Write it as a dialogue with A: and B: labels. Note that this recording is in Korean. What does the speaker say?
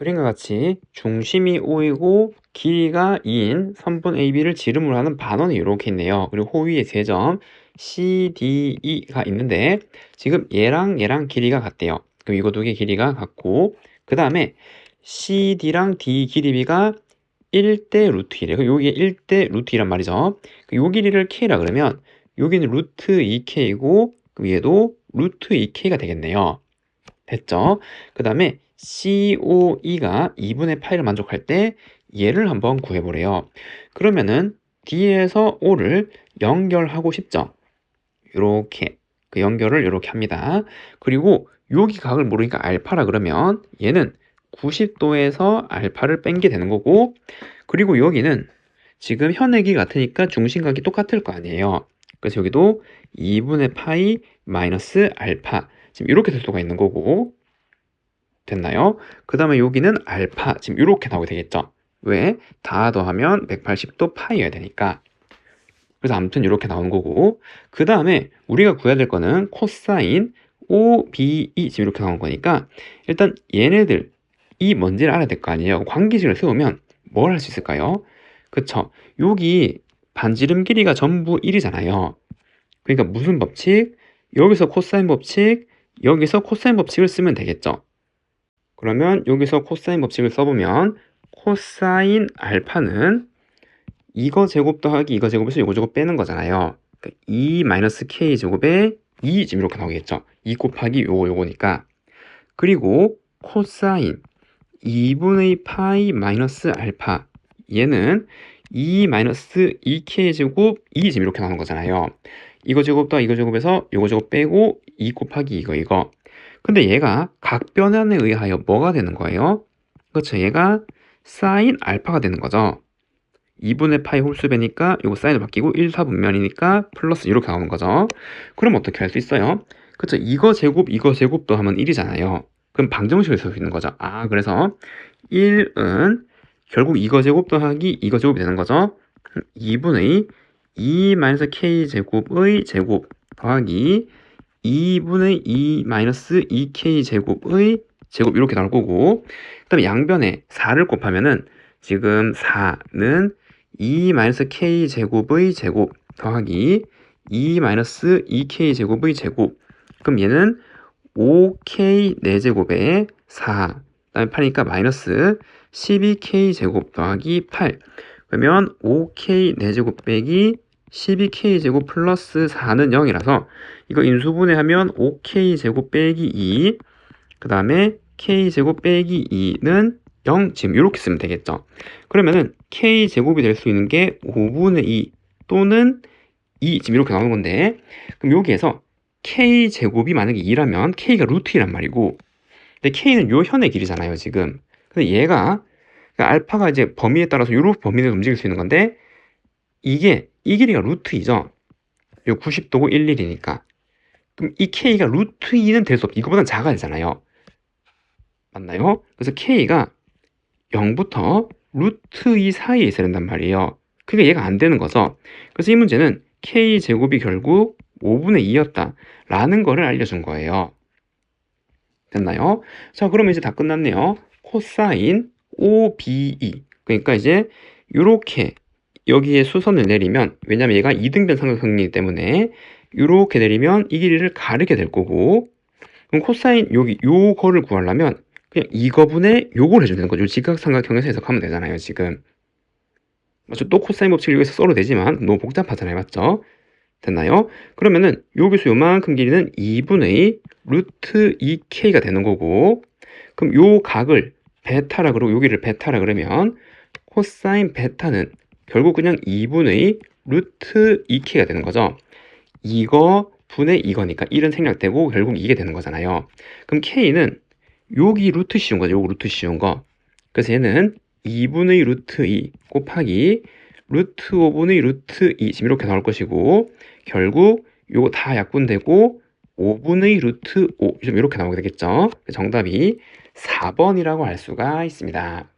A: 그림과 같이 중심이 O이고 길이가 2인 선분 AB를 지름으로 하는 반원이 이렇게 있네요. 그리고 호위에 세점 CDE가 있는데 지금 얘랑 얘랑 길이가 같대요. 그럼 이거 두 개 길이가 같고 그 다음에 CD랑 D 길이가 1대 루트 1이에요. 그럼 여기에 1대 루트 2란 말이죠. 요 길이를 K라 그러면 여기는 루트 2K이고 그럼 얘도 루트 2K가 되겠네요. 됐죠? 그 다음에 COE가 2분의 파이를 만족할 때 얘를 한번 구해보래요. 그러면은 D에서 O를 연결하고 싶죠? 이렇게 그 연결을 이렇게 합니다. 그리고 여기 각을 모르니까 알파라 그러면 얘는 90도에서 알파를 뺀 게 되는 거고 그리고 여기는 지금 현액이 같으니까 중심각이 똑같을 거 아니에요. 그래서 여기도 2분의 파이 마이너스 알파 지금 이렇게 될 수가 있는 거고 됐나요? 그 다음에 여기는 알파 지금 이렇게 나오게 되겠죠. 왜? 다 더하면 180도 파이여야 되니까. 그래서 아무튼 이렇게 나오는 거고 그 다음에 우리가 구해야 될 거는 코사인 OBE 지금 이렇게 나온 거니까 일단 얘네들 이 뭔지를 알아야 될 거 아니에요. 관계식을 세우면 뭘 할 수 있을까요? 그쵸? 여기 반지름 길이가 전부 1이잖아요. 그러니까 무슨 법칙? 여기서 코사인 법칙, 여기서 코사인 법칙을 쓰면 되겠죠. 그러면 여기서 코사인 법칙을 써보면 코사인 알파는 이거 제곱 더하기 이거 제곱에서 이거 제곱 빼는 거잖아요. 그러니까 2 마이너스 k 제곱에 2 지금 이렇게 나오겠죠. 2 곱하기 요거 요거니까. 그리고 코사인 2분의 파이 마이너스 알파 얘는 2 마이너스 2k 제곱 2 지금 이렇게 나오는 거잖아요. 이거 제곱 더 이거 제곱에서 이거 제곱 빼고 2 곱하기 이거 이거. 근데 얘가 각 변환에 의하여 뭐가 되는 거예요? 그렇죠. 얘가 사인 알파가 되는 거죠. 2분의 파이 홀수배니까 이거 사인을 바뀌고 1, 4분면이니까 플러스 이렇게 나오는 거죠. 그럼 어떻게 할 수 있어요? 그렇죠. 이거 제곱, 이거 제곱도 하면 1이잖아요. 그럼 방정식을 쓸 수 있는 거죠. 아, 그래서 1은 결국 이거 제곱 더하기 이거 제곱이 되는 거죠. 2분의 2 마이너스 k 제곱의 제곱 더하기 2분의 2 마이너스 2k 제곱의 제곱 이렇게 나올 거고 그 다음에 양변에 4를 곱하면은 지금 4는 2 마이너스 k 제곱의 제곱 더하기 2 마이너스 2k 제곱의 제곱. 그럼 얘는 5k 4제곱에 4 그다음에 8이니까 마이너스 12k 제곱 더하기 8 그러면 5k 4제곱 빼기 12k 제곱 플러스 4는 0이라서 이거 인수분해하면 5k 제곱 빼기 2 그 다음에 k 제곱 빼기 2는 0 지금 이렇게 쓰면 되겠죠. 그러면은 k 제곱이 될 수 있는 게 5분의 2 또는 2 지금 이렇게 나오는 건데 그럼 여기에서 k 제곱이 만약에 2라면 k가 루트 2란 말이고 근데 k는 요 현의 길이잖아요 지금 근데 얘가 그러니까 알파가 이제 범위에 따라서 요런 범위 내에서 움직일 수 있는 건데 이게 이 길이가 루트 2죠 요 90도고 1, 1이니까 그럼 이 k가 루트 2는 될 수 없, 이거보단 작아야 되잖아요 맞나요? 그래서 k가 0부터 루트 2 사이에 있어야 된단 말이에요. 그게 얘가 안 되는 거죠. 그래서 이 문제는 k 제곱이 결국 5분의 2였다 라는 거를 알려준 거예요. 됐나요? 자 그러면 이제 다 끝났네요. 코사인 OBE 그러니까 이제 이렇게 여기에 수선을 내리면 왜냐면 얘가 이등변 삼각형이기 때문에 이렇게 내리면 이 길이를 가르게 될 거고 그럼 코사인 여기 요거를 구하려면 그냥 이거분의 요걸 해주면 되는 거죠. 직각삼각형에서 해석하면 되잖아요, 지금. 맞죠? 또 코사인 법칙을 여기서 써도 되지만 너무 복잡하잖아요, 맞죠? 됐나요? 그러면은 여기서 요만큼 길이는 2분의 루트 2k가 되는 거고 그럼 요 각을 베타라 그러고 여기를 베타라 그러면 코사인 베타는 결국 그냥 2분의 루트 2k가 되는 거죠. 이거 분의 이거니까 1은 생략되고 결국 이게 되는 거잖아요. 그럼 k는 여기 루트 씌운 거죠. 요거 루트 씌운 거. 그래서 얘는 2분의 루트 2 곱하기 루트 5분의 루트 2 지금 이렇게 나올 것이고 결국 요거 다 약분되고 5분의 루트 5좀 이렇게 나오게 되겠죠. 정답이 4번이라고 할 수가 있습니다.